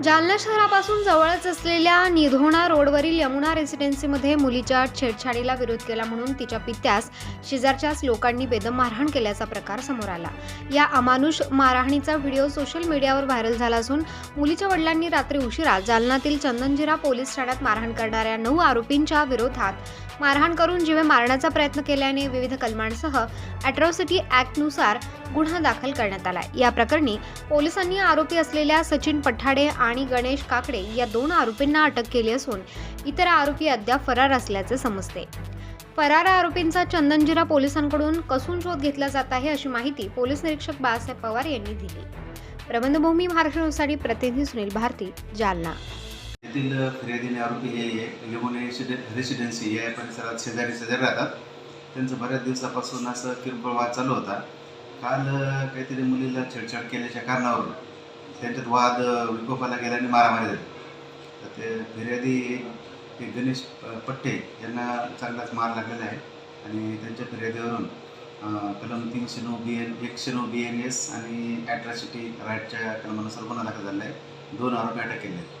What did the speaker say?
जालना शहरापासून जवळच असलेल्या निधोणा रोडवरील यमुना रेसिडेन्सीमध्ये मुलीच्या छेडछाडीला विरोध केला म्हणून तिच्या पित्यास शेजारच्याच लोकांनी बेदम मारहाण केल्याचा प्रकार समोर आला. या अमानुष मारहाणीचा व्हिडिओ सोशल मीडियावर व्हायरल झाला असून मुलीच्या वडिलांनी रात्री उशिरा जालनातील चंदनजिरा पोलीस ठाण्यात मारहाण करणाऱ्या नऊ आरोपींच्या विरोधात मारहाण करून जीवे मारण्याचा प्रयत्न केल्याने विविध कलमांसह अॅट्रॉसिटी ॲक्टनुसार गुन्हा दाखल करण्यात आला या प्रकरणी पोलिसांनी आरोपी असलेल्या सचिन पठाडे आणि गणेश काकडे या दोन आरोपींना अटक केली असून इतर आरोपी अद्याप फरार असल्याचे समजते. फरार आरोपींचा चंदनजिरा पोलिसांकडून कसून शोध घेतला जात आहे अशी माहिती पोलीस निरीक्षक बाळासाहेब पवार यांनी दिली. प्रबंधभूमी महाराष्ट्र प्रतिनिधी सुनील भारती जालना. येथील फिर्यादीने आरोपी हे लिमोने रेसिडेन्सी या परिसरात शेजारी शेजारी राहतात. त्यांचं बऱ्याच दिवसापासून असं किरकोळ वाद चालू होता. काल काहीतरी मुलीला छेडछाड केल्याच्या कारणावरून त्यांच्यात वाद विकोपाला विकोपाला आणि मारामारी झाली. तर ते फिर्यादी हे गणेश पट्टे यांना चांगलाच मार लागलेला आहे. आणि त्यांच्या फिर्यादीवरून कलम तीनशे नऊ बी एन एकशे नऊ बी एन एस आणि ॲट्रॉसिटी राईटच्या कलमानुसार गुन्हा दाखल झाला आहे. दोन आरोपी अटक केले आहेत.